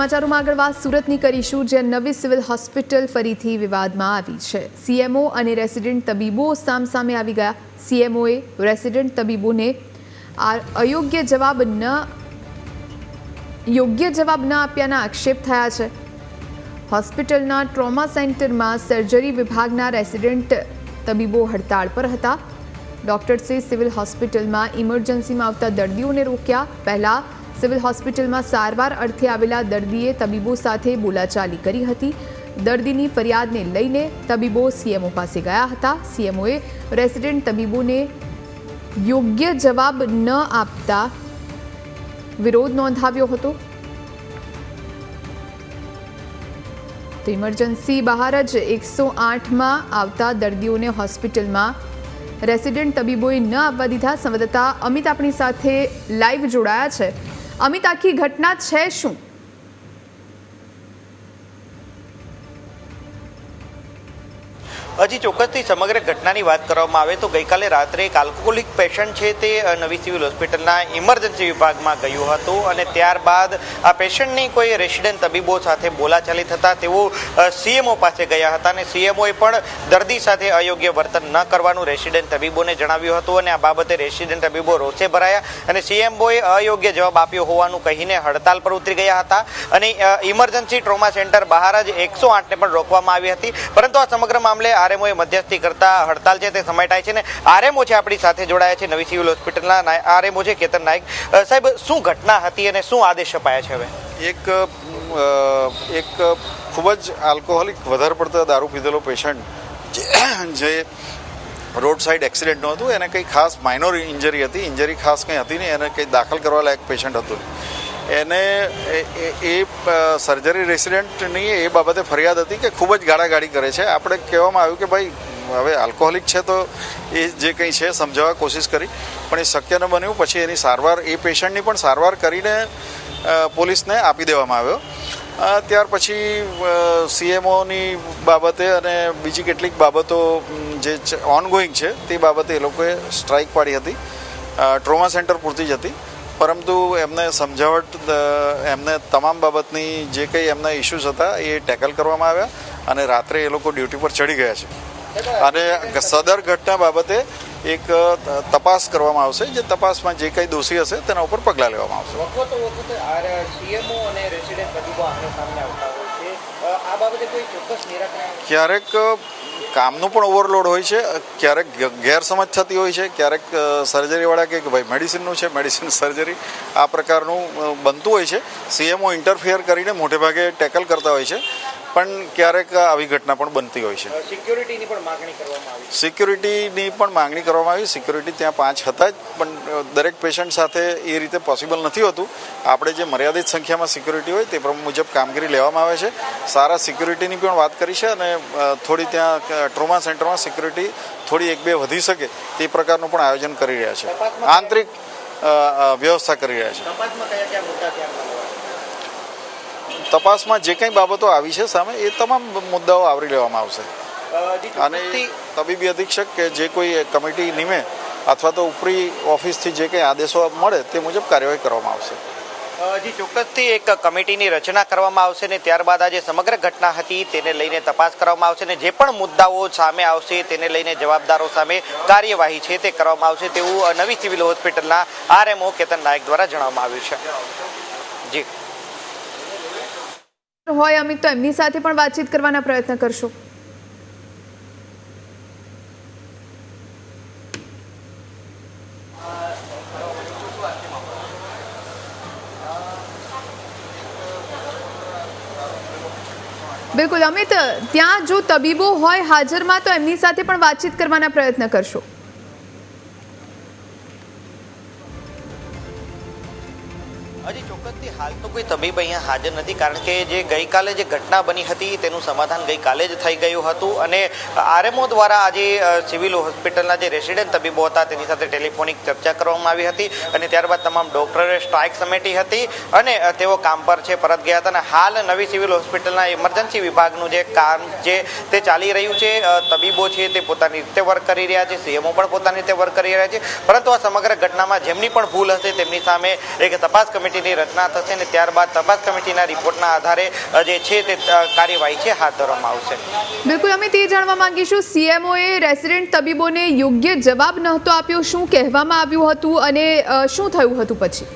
સમાચારોમાં આગળ વાત સુરતની કરીશું, જ્યાં નવી સિવિલ હોસ્પિટલ ફરીથી વિવાદમાં આવી છે. સીએમઓ અને રેસિડેન્ટ તબીબો સામસામે આવી ગયા. સીએમઓએ રેસિડેન્ટ તબીબોને અયોગ્ય જવાબ ન, યોગ્ય જવાબ ન આપ્યાના આક્ષેપ થયા છે. હોસ્પિટલના ટ્રોમા સેન્ટરમાં સર્જરી વિભાગના રેસિડેન્ટ તબીબો હડતાળ પર હતા. ડોક્ટર્સે સિવિલ હોસ્પિટલમાં ઇમરજન્સીમાં આવતા દર્દીઓને રોક્યા. પહેલા સિવિલ હોસ્પિટલમાં સારવાર અર્થે આવેલા દર્દીએ તબીબો સાથે બોલાચાલી કરી હતી. દર્દીની ફરિયાદને લઈને તબીબો સીએમઓ પાસે ગયા હતા. સીએમઓએ રેસિડેન્ટ તબીબોને યોગ્ય જવાબ ન આપતા વિરોધ નોંધાવ્યો હતો. તો ઇમરજન્સી બહાર જ એકસો આઠમાં આવતા દર્દીઓને હોસ્પિટલમાં રેસિડેન્ટ તબીબોએ ન આવવા દીધા. સંવાદદાતા અમિત આપણી સાથે લાઈવ જોડાયા છે. અમિત આખી ઘટના છે શું? હજી ચોક્કસથી સમગ્ર ઘટનાની વાત કરવામાં આવે તો ગઈકાલે રાત્રે એક આલ્કોહોલિક પેશન્ટ છે તે નવી સિવિલ હોસ્પિટલના ઇમરજન્સી વિભાગમાં ગયું હતું અને ત્યારબાદ આ પેશન્ટની કોઈ રેસિડેન્ટ તબીબો સાથે બોલાચાલી થતાં તેઓ સીએમઓ પાસે ગયા હતા અને સીએમઓએ પણ દર્દી સાથે અયોગ્ય વર્તન ન કરવાનું રેસિડેન્ટ તબીબોને જણાવ્યું હતું અને આ બાબતે રેસિડેન્ટ તબીબો રોષે ભરાયા અને સીએમઓએ અયોગ્ય જવાબ આપ્યો હોવાનું કહીને હડતાલ પર ઉતરી ગયા હતા અને ઇમરજન્સી ટ્રોમા સેન્ટર બહાર જ એકસો આઠને પણ રોકવામાં આવી હતી. પરંતુ આ સમગ્ર મામલે આરએમઓએ મધ્યસ્થી કરતા હડતાલ છે તે સમેટાય છે ને આરએમઓ છે આપણી સાથે જોડાયા છે નવી સિવિલ હોસ્પિટલના આરએમઓ છે કેતન નાયક. સાહેબ, શું ઘટના હતી અને શું આદેશ અપાયા છે હવે? એક એક ખૂબ જ આલ્કોહોલિક વધારે પડતા દારૂ પીધેલો પેશન્ટ જે રોડ સાઈડ એક્સિડન્ટનું હતું, એને કંઈ ખાસ માઇનોર ઇન્જરી હતી ઇન્જરી ખાસ કંઈ હતી નહીં, એને કંઈ દાખલ કરવા લાયક પેશન્ટ હતું એને એ- સર્જરી રેસિડેન્ટની એ બાબતે ફરિયાદ હતી કે ખૂબ જ ગાળાગાળી કરે છે. આપણે કહેવામાં આવ્યું કે ભાઈ, હવે આલ્કોહોલિક છે તો એ જે કંઈ છે સમજાવવા કોશિશ કરી, પણ એ શક્ય ન બન્યું. પછી એની સારવાર, એ પેશન્ટની પણ સારવાર કરીને પોલીસને આપી દેવામાં આવ્યો. ત્યાર પછી સીએમઓની બાબતે અને બીજી કેટલીક બાબતો જે ઓનગોઈંગ છે, તે બાબતે એ લોકોએ સ્ટ્રાઇક પાડી હતી. ટ્રોમા સેન્ટર પૂરતી જ હતી. પરંતુ એમને સમજાવટ એમને તમામ બાબતની જે કંઈ એમના ઇસ્યુઝ હતા એ ટેકલ કરવામાં આવ્યા અને રાત્રે એ લોકો ડ્યુટી પર ચડી ગયા છે. અને સદર ઘટના બાબતે એક તપાસ કરવામાં આવશે, જે તપાસમાં જે કંઈ દોષી હશે તેના ઉપર પગલાં લેવામાં આવશે. આ બાબતે ક્યારેક કામનું પણ ઓવરલોડ હોય છે ક્યારેક ગેરસમજ થતી હોય છે, ક્યારેક સર્જરીવાળા કે ભાઈ મેડિસિનનું છે, મેડિસિન સર્જરી, આ પ્રકારનું બનતું હોય છે. સીએમઓ ઇન્ટરફિયર કરીને મોટે ભાગે ટેકલ કરતા હોય છે. પણ ક્યારેક આવી ઘટના પણ બનતી હોય છે. સિક્યોરિટીની પણ માગણી કરવામાં આવી સિક્યુરિટીની પણ માંગણી કરવામાં આવી. સિક્યુરિટી ત્યાં પાંચ હતા જ પણ દરેક પેશન્ટ સાથે એ રીતે પોસિબલ નથી હોતું. આપણે જે મર્યાદિત સંખ્યામાં સિક્યુરિટી હોય તે પ્રમાણે મુજબ કામગીરી લેવામાં આવે છે. સારા સિક્યુરિટીની પણ વાત કરી છે અને થોડી ત્યાં ટ્રોમા સેન્ટરમાં સિક્યુરિટી થોડી એક બે વધી શકે તે પ્રકારનું પણ આયોજન કરી રહ્યા છે. આંતરિક વ્યવસ્થા કરી રહ્યા છે. તપાસમાં જે કંઈ બાબતો આવી છે સામે એ તમામ મુદ્દાઓ આવરી લેવામાં આવશે. અને તબીબી અધિક્ષક કે જે કોઈ કમિટી નિમે અથવા તો ઉપરી ઓફિસથી જે કંઈ આદેશો મળે તે મુજબ કાર્યવાહી કરવામાં આવશે. જી ચોક્કસથી એક કમિટીની રચના કરવામાં આવશે ને ત્યારબાદ આ જે સમગ્ર ઘટના હતી તેને લઈને તપાસ કરવામાં આવશે ને જે પણ મુદ્દાઓ સામે આવશે તેને લઈને જવાબદારો સામે કાર્યવાહી છે તે કરવામાં આવશે તેવું નવી સિવિલ હોસ્પિટલના આરએમઓ કેતન નાયક દ્વારા જણાવવામાં આવ્યું છે. જી. હોય અમિત તો એમની સાથે પણ વાતચીત કરવાના પ્રયત્ન કરશો. બિલકુલ અમિત ત્યાં જો તબીબો હોય હાજરમાં તો એમની સાથે પણ વાતચીત કરવાના પ્રયત્ન કરશો. હાલ તો કોઈ તબીબ અહીંયા હાજર નથી કારણ કે જે ગઈકાલે જે ઘટના બની હતી તેનું સમાધાન ગઈકાલે જ થઈ ગયું હતું અને આરએમઓ દ્વારા આજે સિવિલ હોસ્પિટલના જે રેસિડેન્ટ તબીબો હતા તેની સાથે ટેલિફોનિક ચર્ચા કરવામાં આવી હતી અને ત્યારબાદ તમામ ડોક્ટરોએ સ્ટ્રાઇક સમેટી હતી અને તેઓ કામ પર છે, પરત ગયા હતા અને હાલ નવી સિવિલ હોસ્પિટલના ઇમરજન્સી વિભાગનું જે કામ છે તે ચાલી રહ્યું છે. તબીબો છે તે પોતાની રીતે વર્ક કરી રહ્યા છે, સીએમઓ પણ પોતાની રીતે વર્ક કરી રહ્યા છે. પરંતુ આ સમગ્ર ઘટનામાં જેમની પણ ભૂલ હશે તેમની સામે એક તપાસ કમિટીની રચના થશે. અને ત્યારબાદ તપાસ કમિટીના રિપોર્ટના આધારે જે છે તે કાર્યવાહી છે, હાથ ધરવામાં આવશે. બિલકુલ, અમે તે જાણવા માંગીશું. સીએમઓએ રેસિડેન્ટ તબીબોને યોગ્ય જવાબ નહોતો આપ્યો. શું કહેવામાં આવ્યું હતું અને શું થયું હતું પછી?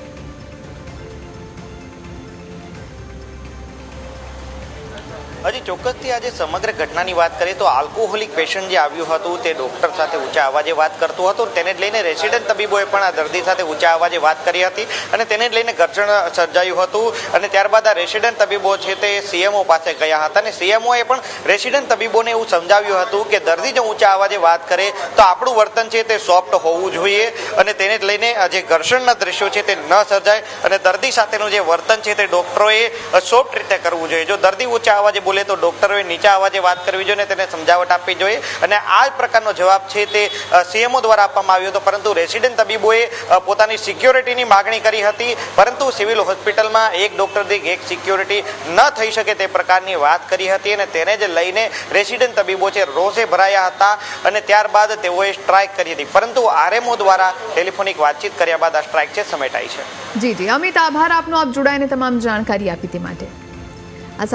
ચોક્કસથી આજે સમગ્ર ઘટનાની વાત કરીએ તો આલ્કોહોલિક પેશન્ટ જે આવ્યું હતું તે ડૉક્ટર સાથે ઊંચા અવાજે વાત કરતું હતું તેને લઈને રેસિડેન્ટ તબીબોએ પણ આ દર્દી સાથે ઊંચા અવાજે વાત કરી હતી અને તેને લઈને ઘર્ષણ સર્જાયું હતું અને ત્યારબાદ આ રેસિડેન્ટ તબીબો છે તે સીએમઓ પાસે ગયા હતા અને સીએમઓએ પણ રેસિડેન્ટ તબીબોને એવું સમજાવ્યું હતું કે દર્દી જો ઊંચા અવાજે વાત કરે તો આપણું વર્તન છે તે સોફ્ટ હોવું જોઈએ અને તેને લઈને જે ઘર્ષણના દ્રશ્યો છે તે ન સર્જાય અને દર્દી સાથેનું જે વર્તન છે તે ડૉક્ટરોએ સોફ્ટ રીતે કરવું જોઈએ. જો દર્દી ઊંચા અવાજે બોલે તો ડોક્ટરોએ નીચા અવાજે વાત કરવી જોઈએ તેને સમજાવટ આપવી જોઈએ. અને આ પ્રકારનો જવાબ છે તે સીએમઓ દ્વારા આપવામાં આવ્યો હતો. પરંતુ રેસિડેન્ટ તબીબોએ પોતાની સિક્યોરિટીની માગણી કરી હતી. પરંતુ સિવિલ હોસ્પિટલમાં એક ડૉક્ટર દીઠ એક સિક્યોરિટી ન થઈ શકે તે પ્રકારની વાત કરી હતી અને તેને જ લઈને રેસિડેન્ટ તબીબો છે રોષે ભરાયા હતા અને ત્યારબાદ તેઓએ સ્ટ્રાઇક કરી હતી. પરંતુ આરએમઓ દ્વારા ટેલિફોનિક વાતચીત કર્યા બાદ આ સ્ટ્રાઇક છે, સમેટાઈ છે. જી જી. અમિત, આભાર આપનો. આપ જોડાઈને તમામ જાણકારી આપી તે માટે.